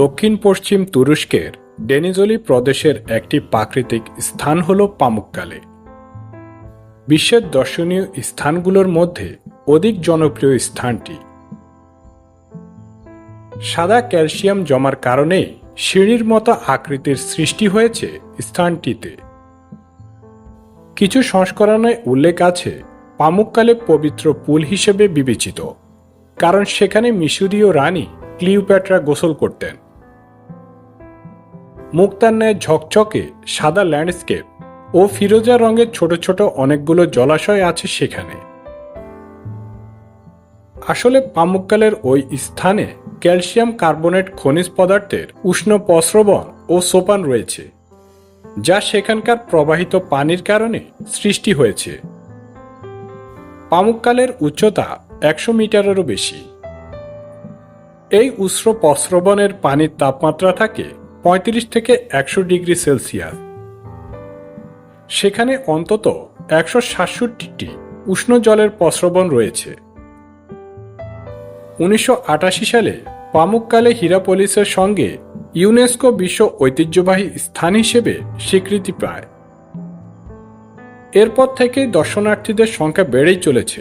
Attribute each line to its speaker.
Speaker 1: দক্ষিণ পশ্চিম তুরস্কের ডেনিজলি প্রদেশের একটি প্রাকৃতিক স্থান হল পামুককালে বিশ্বের দর্শনীয় স্থানগুলোর মধ্যে অধিক জনপ্রিয় স্থানটি সাদা ক্যালসিয়াম জমার কারণে সিঁড়ির মতো আকৃতির সৃষ্টি হয়েছে স্থানটিতে কিছু সংস্করণে উল্লেখ আছে পামুককালে পবিত্র পুল হিসেবে বিবেচিত কারণ সেখানে মিশরীয় রানী ক্লিওপ্যাট্রা গোসল করতেন মুক্তার ন্যায় ঝকঝকে সাদা ল্যান্ডস্কেপ ও ফিরোজা রঙের ছোট ছোট অনেকগুলো জলাশয় আছে সেখানে আসলে ওই স্থানে ক্যালসিয়াম কার্বনেট খনিজ পদার্থের উষ্ণ পস্রবন ও সোপান রয়েছে যা সেখানকার প্রবাহিত পানির কারণে সৃষ্টি হয়েছে পামুককালের উচ্চতা একশো মিটারেরও বেশি এই উষ্ণ পস্রবনের পানির তাপমাত্রা থাকে পঁয়ত্রিশ থেকে একশো ডিগ্রি সেলসিয়াস সেখানে অন্তত একশো সাতষট্টিটি উষ্ণ জলের প্রস্রবণ রয়েছে উনিশশো সালে পামুককালে হিরাপলিসের সঙ্গে ইউনেস্কো বিশ্ব ঐতিহ্যবাহী স্থান হিসেবে স্বীকৃতি পায় এরপর থেকেই দর্শনার্থীদের সংখ্যা বেড়েই চলেছে